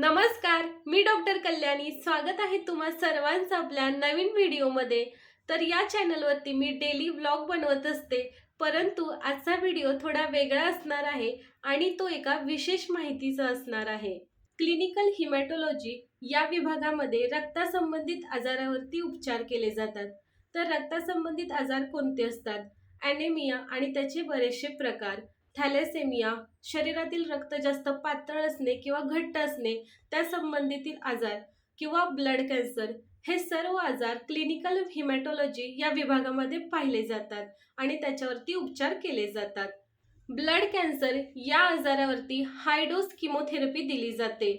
नमस्कार मी डॉक्टर कल्याणी. स्वागत आहे तुम्हा सर्वांचं आपल्या नवीन व्हिडिओमध्ये. तर या चॅनलवरती मी डेली व्लॉग बनवत असते परंतु आजचा व्हिडिओ थोडा वेगळा असणार आहे आणि तो एका विशेष माहितीचा असणार आहे. क्लिनिकल हिमॅटोलॉजी या विभागामध्ये रक्तासंबंधित आजारावरती उपचार केले जातात. तर रक्तासंबंधित आजार कोणते असतात? ॲनेमिया आणि त्याचे बरेचसे प्रकार. थॅलेसेमिया शरीरातील रक्त जास्त पातळ असणे किंवा घट्ट असणे त्या संबंधितील आजार किंवा ब्लड कॅन्सर हे सर्व आजार क्लिनिकल हिमॅटोलॉजी या विभागामध्ये पाहिले जातात आणि त्याच्यावरती उपचार केले जातात. ब्लड कॅन्सर या आजारावरती हायडोस किमोथेरपी दिली जाते.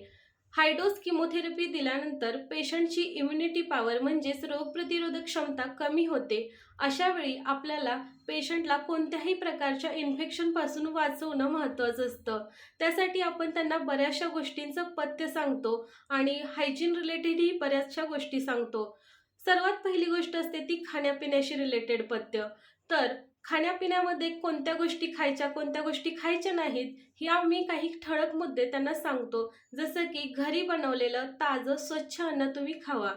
हायडोस किमोथेरपी दिल्यानंतर पेशंटची इम्युनिटी पॉवर म्हणजेच रोगप्रतिरोधक क्षमता कमी होते. अशावेळी आपल्याला पेशंटला कोणत्याही प्रकारच्या इन्फेक्शनपासून वाचवणं महत्त्वाचं असतं. त्यासाठी आपण त्यांना बऱ्याचशा गोष्टींचं पथ्य सांगतो आणि हायजीन रिलेटेडही बऱ्याचशा गोष्टी सांगतो. सर्वात पहिली गोष्ट असते ती खाण्यापिण्याशी रिलेटेड पथ्य. तर खाण्यापिण्यामध्ये कोणत्या गोष्टी खायच्या कोणत्या गोष्टी खायच्या नाहीत हे आम्ही काही ठळक मुद्दे त्यांना सांगतो. जसं की घरी बनवलेलं ताजं स्वच्छ अन्न तुम्ही खावा.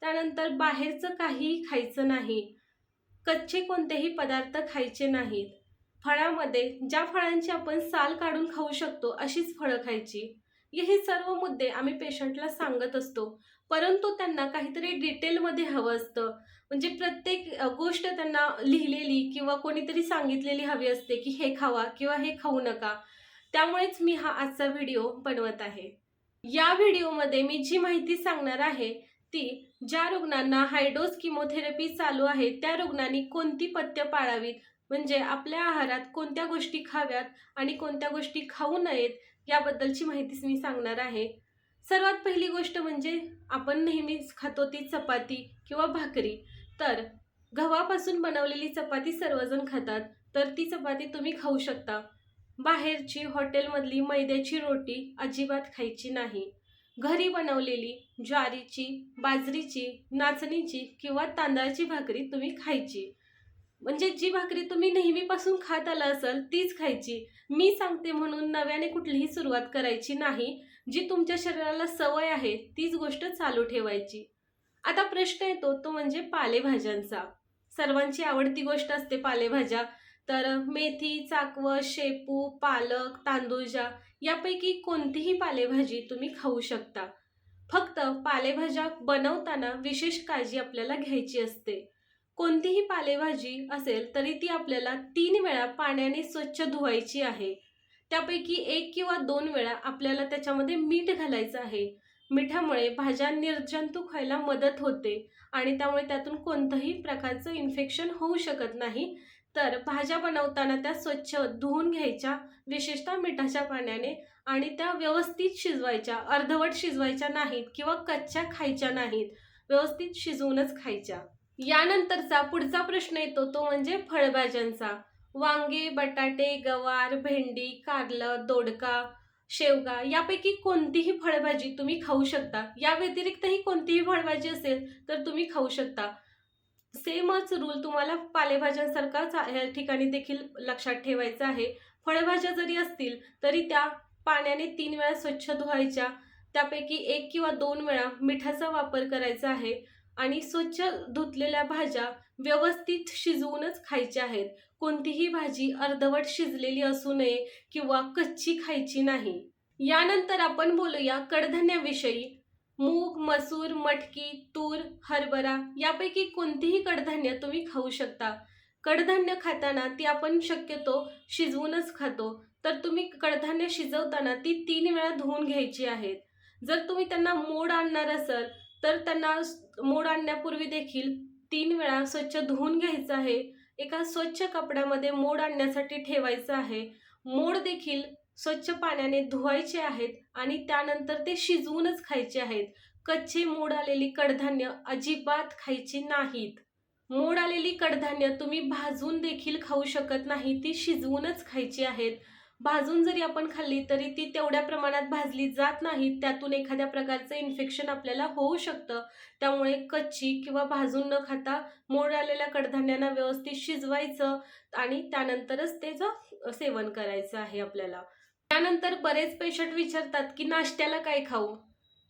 त्यानंतर बाहेरचं काहीही खायचं नाही. कच्चे कोणतेही पदार्थ खायचे नाहीत. फळामध्ये ज्या फळांची आपण साल काढून खाऊ शकतो अशीच फळं खायची. हे सर्व मुद्दे आम्ही पेशंटला सांगत असतो. परंतु त्यांना काहीतरी डिटेलमध्ये हवं असतं. म्हणजे प्रत्येक गोष्ट त्यांना लिहिलेली किंवा कोणीतरी सांगितलेली हवी असते की हे खावा किंवा हे खाऊ नका त्यामुळेच मी हा आजचा व्हिडिओ बनवत आहे. या व्हिडिओमध्ये मी जी माहिती सांगणार आहे ती ज्या रुग्णांना हायडोस किमोथेरपी चालू आहे त्या रुग्णांनी कोणती पथ्य पाळावीत? म्हणजे आपल्या आहारात कोणत्या गोष्टी खाव्यात आणि कोणत्या गोष्टी खाऊ नयेत याबद्दलची माहितीच मी सांगणार आहे. सर्वात पहिली गोष्ट म्हणजे आपण नेहमीच खातो ती चपाती किंवा भाकरी. तर गव्हापासून बनवलेली चपाती सर्वजण खातात तर ती चपाती तुम्ही खाऊ शकता. बाहेरची हॉटेलमधली मैद्याची रोटी अजिबात खायची नाही. घरी बनवलेली ज्वारीची बाजरीची नाचणीची किंवा तांदळाची भाकरी तुम्ही खायची. म्हणजे जी भाकरी तुम्ही नेहमीपासून खात आला असाल तीच खायची. मी सांगते म्हणून नव्याने कुठलीही सुरुवात करायची नाही. जी तुमच्या शरीराला सवय आहे तीच गोष्ट चालू ठेवायची. आता प्रश्न येतो तो म्हणजे पालेभाज्यांचा. सर्वांची आवडती गोष्ट असते पालेभाज्या. तर मेथी चाकव शेपू पालक तांदूळजा यापैकी कोणतीही पालेभाजी तुम्ही खाऊ शकता. फक्त पालेभाज्या बनवताना विशेष काळजी आपल्याला घ्यायची असते. कोणतीही पालेभाजी असेल तरी ती आपल्याला तीन वेळा पाण्याने स्वच्छ धुवायची आहे. त्यापैकी एक किंवा दोन वेळा आपल्याला त्याच्यामध्ये मीठ घालायचं आहे. मिठामुळे भाज्या निर्जंतुक व्हायला मदत होते आणि त्यामुळे त्यातून कोणतंही प्रकारचं इन्फेक्शन होऊ शकत नाही. तर भाज्या बनवताना त्या स्वच्छ धुवून घ्यायच्या विशेषतः मिठाच्या पाण्याने आणि त्या व्यवस्थित शिजवायच्या अर्धवट शिजवायच्या नाहीत किंवा कच्च्या खायच्या नाहीत व्यवस्थित शिजवूनच खायच्या. यानंतरचा पुढचा प्रश्न येतो तो म्हणजे फळभाज्यांचा. वांगे बटाटे गवार भेंडी कारलं दोडका शेवगा यापैकी कोणतीही फळभाजी तुम्ही खाऊ शकता. या व्यतिरिक्तही कोणतीही फळभाजी असेल तर तुम्ही खाऊ शकता. सेमच रूल तुम्हाला पालेभाज्यांसारखाच या ठिकाणी देखील लक्षात ठेवायचा आहे. फळभाज्या जरी असतील तरी त्या पाण्याने तीन वेळा स्वच्छ धुवायच्या. त्यापैकी एक किंवा दोन वेळा मिठाचा वापर करायचा आहे. आणि स्वच्छ धुतलेल्या भाज्या व्यवस्थित शिजवूनच खायचे आहेत. कोणतीही भाजी अर्धवट शिजलेली असू नये किंवा कच्ची खायची नाही. यानंतर आपण बोलूया कडधान्याविषयी. मूग मसूर मटकी तूर हरभरा यापैकी कोणतीही कडधान्य तुम्ही खाऊ शकता. कडधान्य खाताना ती आपण शक्यतो शिजवूनच खातो. तर तुम्ही कडधान्य शिजवताना ती तीन वेळा धुवून घ्यायची आहेत. जर तुम्ही त्यांना मोड आणणार असाल तर त्यांना मोड आणण्यापूर्वी देखील तीन वेळा स्वच्छ धुवून घ्यायचं आहे. एका स्वच्छ कपड्यामध्ये मोड आणण्यासाठी ठेवायचं आहे. मोड देखील स्वच्छ पाण्याने धुवायचे आहेत आणि त्यानंतर ते शिजवूनच खायचे आहेत. कच्चे मोड आलेली कडधान्य अजिबात खायची नाहीत. मोड आलेली कडधान्य तुम्ही भाजून देखील खाऊ शकत नाही ती शिजवूनच खायची आहेत. भाजून जरी आपण खाल्ली तरी ती तेवढ्या प्रमाणात भाजली जात नाही. त्यातून एखाद्या प्रकारचं इन्फेक्शन आपल्याला होऊ शकतं. त्यामुळे कच्ची किंवा भाजून न खाता मोड आलेल्या कडधान्यांना व्यवस्थित शिजवायचं आणि त्यानंतरच त्याचं सेवन करायचं आहे आपल्याला. त्यानंतर बरेच पेशंट विचारतात की नाश्त्याला काय खाऊ?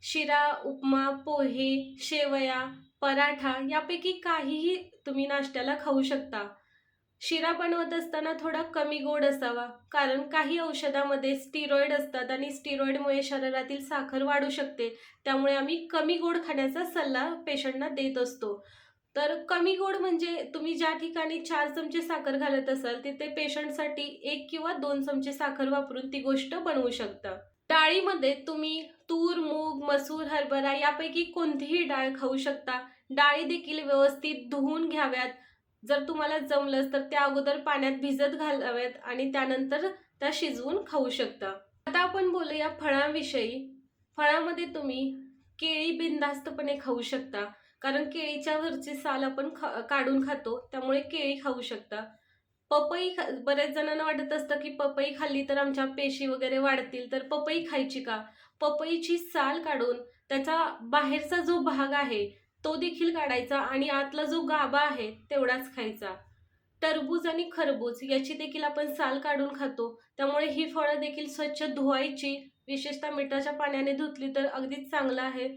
शिरा उपमा पोहे शेवया पराठा यापैकी काहीही तुम्ही नाश्त्याला खाऊ शकता. शिरा बनवत असताना थोडा कमी गोड असावा कारण काही औषधामध्ये स्टिरॉइड असतात आणि स्टिरॉइडमुळे शरीरातील साखर वाढू शकते. त्यामुळे आम्ही कमी गोड खाण्याचा सल्ला पेशंटना देत असतो. तर कमी गोड म्हणजे तुम्ही ज्या ठिकाणी चार चमचे साखर घालत असाल तिथे पेशंटसाठी एक किंवा दोन चमचे साखर वापरून ती गोष्ट बनवू शकता. डाळीमध्ये तुम्ही तूर मूग मसूर हरभरा यापैकी कोणतीही डाळ खाऊ शकता. डाळी देखील व्यवस्थित धुवून घ्याव्यात. जर तुम्हाला जमलंच तर त्या अगोदर पाण्यात भिजत घालाव्यात आणि त्यानंतर त्या शिजवून खाऊ शकता. आता आपण बोलूया फळांविषयी. फळामध्ये तुम्ही केळी बिनधास्तपणे खाऊ शकता. कारण केळीच्या वरची साल आपण खा काढून खातो त्यामुळे केळी खाऊ शकता. पपई खा बऱ्याच जणांना वाटत असतं की पपई खाल्ली तर आमच्या पेशी वगैरे वाढतील तर पपई खायची का? पपईची साल काढून त्याचा बाहेरचा जो भाग आहे तो देखील काढायचा आणि आतला जो गाभा आहे तेवढाच खायचा. टरबूज आणि खरबूज याची देखील आपण साल काढून खातो. त्यामुळे ही फळं देखील स्वच्छ धुवायची. विशेषतः मिठाच्या पाण्याने धुतली तर अगदीच चांगलं आहे.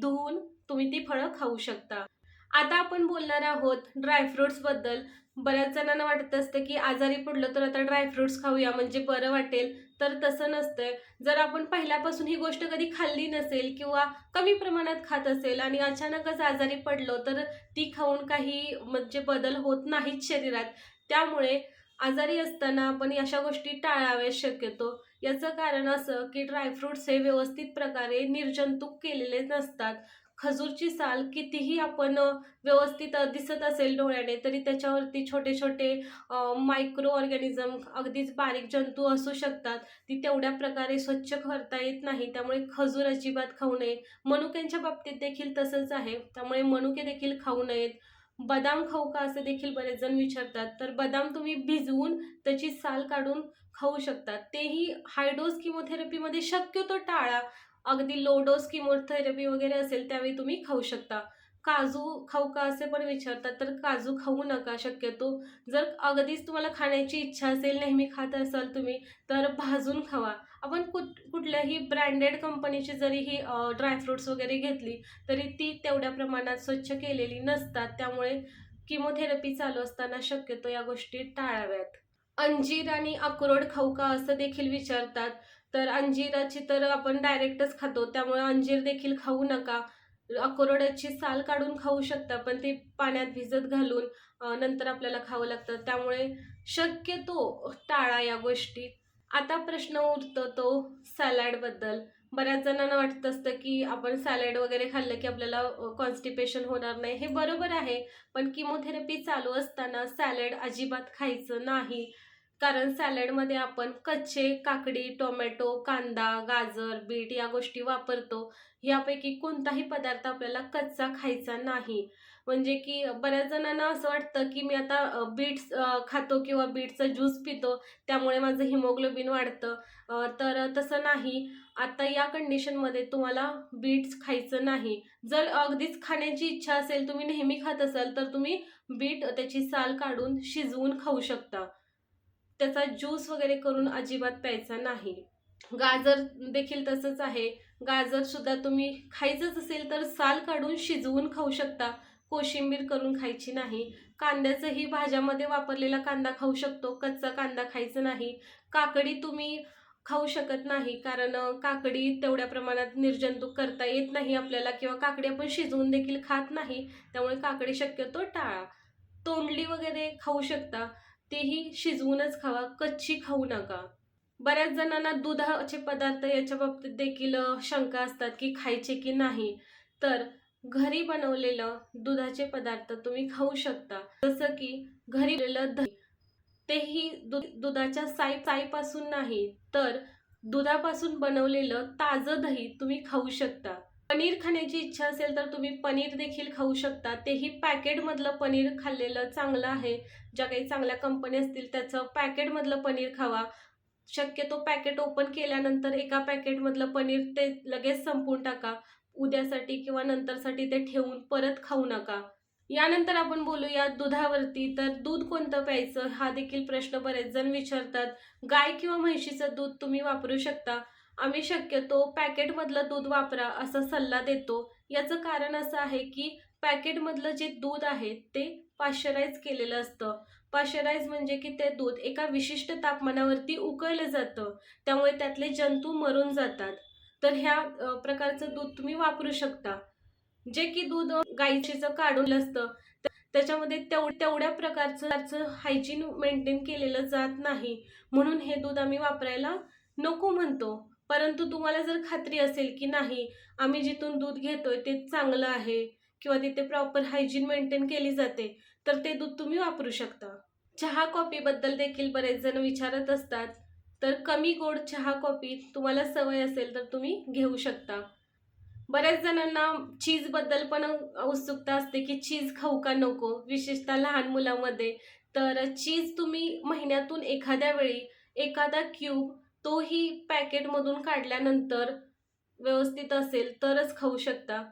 धुवून तुम्ही ती फळं खाऊ शकता. आता आपण बोलणार आहोत ड्रायफ्रुट्सबद्दल बऱ्याच जणांना वाटत असतं की आजारी पडलं तर आता ड्रायफ्रुट्स खाऊया म्हणजे बरं वाटेल. तर तसं नसतंय. जर आपण पहिल्यापासून ही गोष्ट कधी खाल्ली नसेल किंवा कमी प्रमाणात खात असेल आणि अचानकच आजारी पडलो तर ती खाऊन काही म्हणजे बदल होत नाहीत शरीरात. त्यामुळे आजारी असताना आपण अशा गोष्टी टाळाव्या शक्यतो. याचं कारण असं की ड्रायफ्रुट्स हे व्यवस्थित प्रकारे निर्जंतुक केलेले नसतात. खजूरची साल कितीही आपण व्यवस्थित दिसत असेल डोळ्याने तरी त्याच्यावरती छोटे छोटे मायक्रो ऑर्गॅनिझम अगदीच बारीक जंतू असू शकतात. ती तेवढ्या प्रकारे स्वच्छ करता येत नाही. त्यामुळे खजूर अजिबात खाऊ नये. मनुक्यांच्या बाबतीत देखील तसंच आहे. त्यामुळे मनुके देखील खाऊ नयेत. बदाम खाऊ का असे देखील बरेच जण विचारतात. तर बदाम तुम्ही भिजवून त्याची साल काढून खाऊ शकतात तेही हायडोस किमोथेरपीमध्ये शक्यतो टाळा. अगदी लो डोस किमोथेरपी वगैरे असेल त्यावेळी तुम्ही खाऊ शकता. काजू खाऊ का असे पण विचारतात तर काजू खाऊ नका शक्यतो जर अगदीच तुम्हाला खाण्याची इच्छा असेल नेहमी खात असाल तुम्ही तर भाजून खावा. आपण कुठ कुठल्याही ब्रँडेड कंपनीची जरी ही ड्रायफ्रुट्स वगैरे घेतली तरी ती तेवढ्या प्रमाणात स्वच्छ केलेली नसतात. त्यामुळे किमोथेरपी चालू असताना शक्यतो या गोष्टी टाळाव्यात. अंजीर आणि अक्रोड खाऊ का असं देखील विचारतात. तर अंजिराची तर आपण डायरेक्टच खातो. त्यामुळे अंजीर देखील खाऊ नका. अक्रोडाची साल काढून खाऊ शकता पण ते पाण्यात भिजत घालून नंतर आपल्याला खावं लागतं. त्यामुळे शक्यतो टाळा या गोष्टी. आता प्रश्न उरतो तो सॅलॅडबद्दल बऱ्याच जणांना वाटत असतं की आपण सॅलॅड वगैरे खाल्लं की आपल्याला कॉन्स्टिपेशन होणार नाही. हे बरोबर आहे पण किमोथेरपी चालू असताना सॅलड अजिबात खायचं नाही. कारण सॅलडमध्ये आपण कच्चे काकडी टोमॅटो कांदा गाजर बीट या गोष्टी वापरतो. यापैकी कोणताही पदार्थ आपल्याला कच्चा खायचा नाही. म्हणजे की बऱ्याच जणांना असं वाटतं की मी आता बीट्स खातो किंवा बीटचा ज्यूस पितो त्यामुळे माझं हिमोग्लोबिन वाढतं. तर तसं नाही. आता या कंडिशनमध्ये तुम्हाला बीट्स खायचं नाही. जर अगदीच खाण्याची इच्छा असेल तुम्ही नेहमी खात असाल तर तुम्ही बीट त्याची साल काढून शिजवून खाऊ शकता. त्याचा ज्यूस वगैरे करून अजिबात प्यायचा नाही. गाजर देखील तसंच आहे. गाजर सुद्धा तुम्ही खायचंच असेल तर साल काढून शिजवून खाऊ शकता. कोशिंबीर करून खायची नाही. कांद्याचंही भाज्यामध्ये वापरलेला कांदा खाऊ शकतो. कच्चा कांदा खायचा नाही. काकडी तुम्ही खाऊ शकत नाही. कारण काकडी तेवढ्या प्रमाणात निर्जंतुक करता येत नाही आपल्याला किंवा काकडी आपण शिजवून देखील खात नाही. त्यामुळे काकडी शक्यतो टाळा. तोंडली वगैरे खाऊ शकता. तेही शिजवूनच खावा कच्ची खाऊ नका. बऱ्याच जणांना दुधाचे पदार्थ याच्या बाबतीत देखील शंका असतात की खायचे की नाही. तर घरी बनवलेलं दुधाचे पदार्थ तुम्ही खाऊ शकता. जसं की घरी दही तेही दु दुधाच्या साई साईपासून नाही तर दुधापासून बनवलेलं ताजं दही तुम्ही खाऊ शकता. पनीर खाण्याची इच्छा असेल तर तुम्ही पनीर देखील खाऊ शकता. तेही पॅकेटमधलं पनीर खाल्लेलं चांगलं आहे. ज्या काही चांगल्या कंपनी असतील त्याचं पॅकेटमधलं पनीर खावा. शक्यतो पॅकेट ओपन केल्यानंतर एका पॅकेटमधलं पनीर ते लगेच संपवून टाका. उद्यासाठी किंवा नंतरसाठी ते ठेवून परत खाऊ नका. यानंतर आपण बोलूया दुधावरती. तर दूध कोणतं प्यायचं? हा देखील प्रश्न बरेच जण विचारतात. गाय किंवा म्हैशीचं दूध तुम्ही वापरू शकता. आम्ही शक्यतो पॅकेटमधलं दूध वापरा असा सल्ला देतो. याचं कारण असं आहे की पॅकेटमधलं जे दूध आहे ते पाश्चराईज केलेलं असतं. पाश्चराईज म्हणजे की ते दूध एका विशिष्ट तापमानावरती उकळलं जातं. त्यामुळे त्यातले जंतू मरून जातात. तर ह्या प्रकारचं दूध तुम्ही वापरू शकता. जे की दूध गायीचेचं काढून असतं त्याच्यामध्ये तेव तेवढ्या प्रकारचं हायजीन मेंटेन केलेलं जात नाही. म्हणून हे दूध आम्ही वापरायला नको म्हणतो. परंतु तुम्हाला जर खात्री असेल की नाही आम्ही जिथून दूध घेतोय ते चांगलं आहे किंवा तिथे प्रॉपर हायजीन मेंटेन केली जाते तर ते दूध तुम्ही वापरू शकता. चहा कॉफीबद्दल देखील बरेच जण विचारत असतात तर कमी गोड चहा कॉफी तुम्हाला सवय असेल तर तुम्ही घेऊ शकता. बऱ्याच जणांना चीजबद्दल पण उत्सुकता असते की चीज खाऊ का नको विशेषतः लहान मुलामध्ये. तर चीज तुम्ही महिन्यातून एखाद्या वेळी एखादा क्यूब तोही पॅकेटमधून काढल्यानंतर व्यवस्थित असेल तरच खाऊ शकता.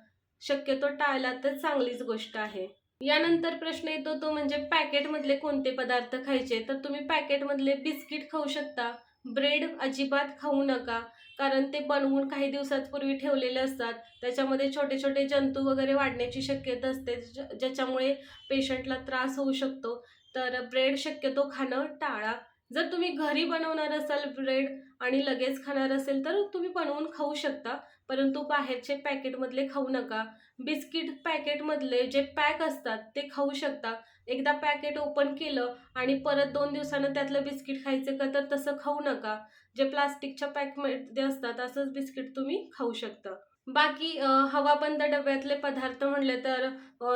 शक्यतो टाळला तर चांगलीच गोष्ट आहे. यानंतर प्रश्न येतो तो म्हणजे पॅकेटमधले कोणते पदार्थ खायचे? तर तुम्ही पॅकेटमधले बिस्किट खाऊ शकता. ब्रेड अजिबात खाऊ नका कारण ते बनवून काही दिवसांपूर्वी ठेवलेले असतात. त्याच्यामध्ये छोटे छोटे जंतू वगैरे वाढण्याची शक्यता असते ज्याच्यामुळे पेशंटला त्रास होऊ शकतो. तर ब्रेड शक्यतो खाणं टाळा. जर तुम्ही घरी बनवणार असाल ब्रेड आणि लगेच खाणार असेल तर तुम्ही बनवून खाऊ शकता. परंतु बाहेरचे पॅकेटमधले खाऊ नका. बिस्किट पॅकेटमधले जे पॅक असतात ते खाऊ शकता. एकदा पॅकेट ओपन केलं आणि परत दोन दिवसानं त्यातलं बिस्किट खायचं का तर तसं खाऊ नका. जे प्लास्टिकच्या पॅकमध्ये असतात असंच बिस्किट तुम्ही खाऊ शकता. बाकी हवाबंद डब्यातले पदार्थ म्हणले तर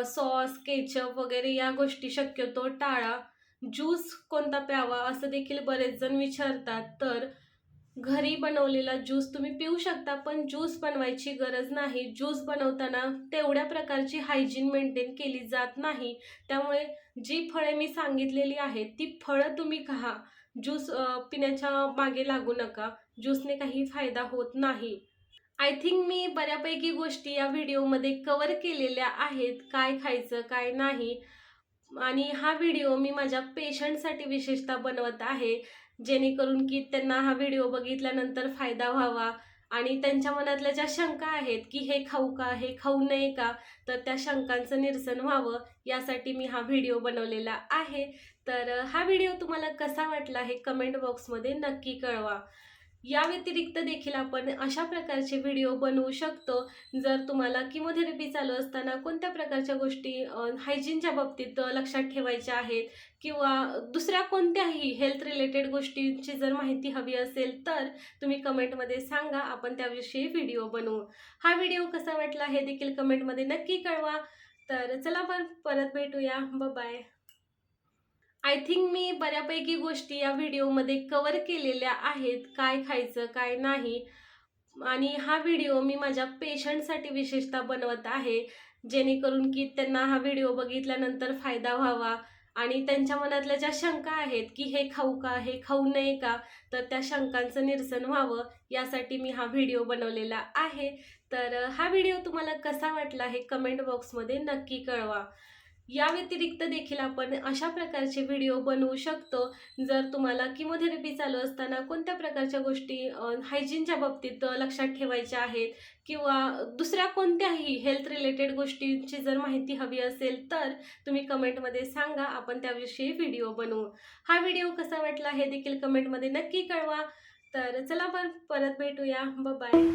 सॉस केचप वगैरे या गोष्टी शक्यतो टाळा. ज्यूस कोणता प्यावा असं देखील बरेच जण विचारतात. तर घरी बनवलेला ज्यूस तुम्ही पिऊ शकता पण ज्यूस बनवायची गरज नाही. ज्यूस बनवताना तेवढ्या प्रकारची हायजीन मेंटेन केली जात नाही. त्यामुळे जी फळे मी सांगितलेली आहेत ती फळं तुम्ही खा. ज्यूस पिण्याच्या मागे लागू नका. ज्यूसने काही फायदा होत नाही. आय थिंक मी बऱ्यापैकी गोष्टी या व्हिडिओमध्ये कवर केलेल्या आहेत. काय खायचं काय नाही. आणि हा व्हिडिओ मी माझ्या पेशंटसाठी विशेषतः बनवत आहे जेणेकरून की त्यांना हा व्हिडिओ बघितल्यानंतर फायदा व्हावा आणि त्यांच्या मनातल्या ज्या शंका आहेत की हे खाऊ का हे खाऊ नये का तर त्या शंकांचं निरसन व्हावं यासाठी मी हा व्हिडिओ बनवलेला आहे. तर हा व्हिडिओ तुम्हाला कसा वाटला हे कमेंट बॉक्समध्ये नक्की कळवा. या व्यतिरिक्त देखील आपण अशा प्रकारचे व्हिडिओ बनवू शकतो. जर तुम्हाला किमोथेरपी चालू असताना कोणत्या प्रकारच्या गोष्टी हायजीनच्या बाबतीत लक्षात ठेवायच्या आहेत? किंवा दुसऱ्या कोणत्याही हेल्थ रिलेटेड गोष्टींची जर माहिती हवी असेल तर तुम्ही कमेंटमध्ये सांगा. आपण त्याविषयी व्हिडिओ बनवू. हा व्हिडिओ कसा वाटला हे देखील कमेंटमध्ये नक्की कळवा. तर चला पण परत भेटूया. बाय आय थिंक मी बऱ्यापैकी गोष्टी या व्हिडिओमध्ये कवर केलेल्या आहेत काय खायचं काय नाही. आणि हा व्हिडिओ मी माझ्या पेशंटसाठी विशेषतः बनवत आहे जेणेकरून की त्यांना हा व्हिडिओ बघितल्यानंतर फायदा व्हावा. आणि त्यांच्या मनातल्या ज्या शंका आहेत की हे खाऊ का हे खाऊ नये का तर त्या शंकांचं निरसन व्हावं यासाठी मी हा व्हिडिओ बनवलेला आहे. तर हा व्हिडिओ तुम्हाला कसा वाटला हे कमेंट बॉक्समध्ये नक्की कळवा. या व्यतिरिक्त देखील आपण अशा प्रकारचे व्हिडिओ बनवू शकतो. जर तुम्हाला किमोथेरपी चालू असताना कोणत्या प्रकारच्या गोष्टी हायजीनच्या बाबतीत लक्षात ठेवायच्या आहेत? किंवा दुसऱ्या कोणत्याही हेल्थ रिलेटेड गोष्टींची जर माहिती हवी असेल तर तुम्ही कमेंटमध्ये सांगा. आपण त्याविषयी व्हिडिओ बनवू. हा व्हिडिओ कसा वाटला हे देखील कमेंटमध्ये नक्की कळवा. तर चला पण परत भेटूया. बाय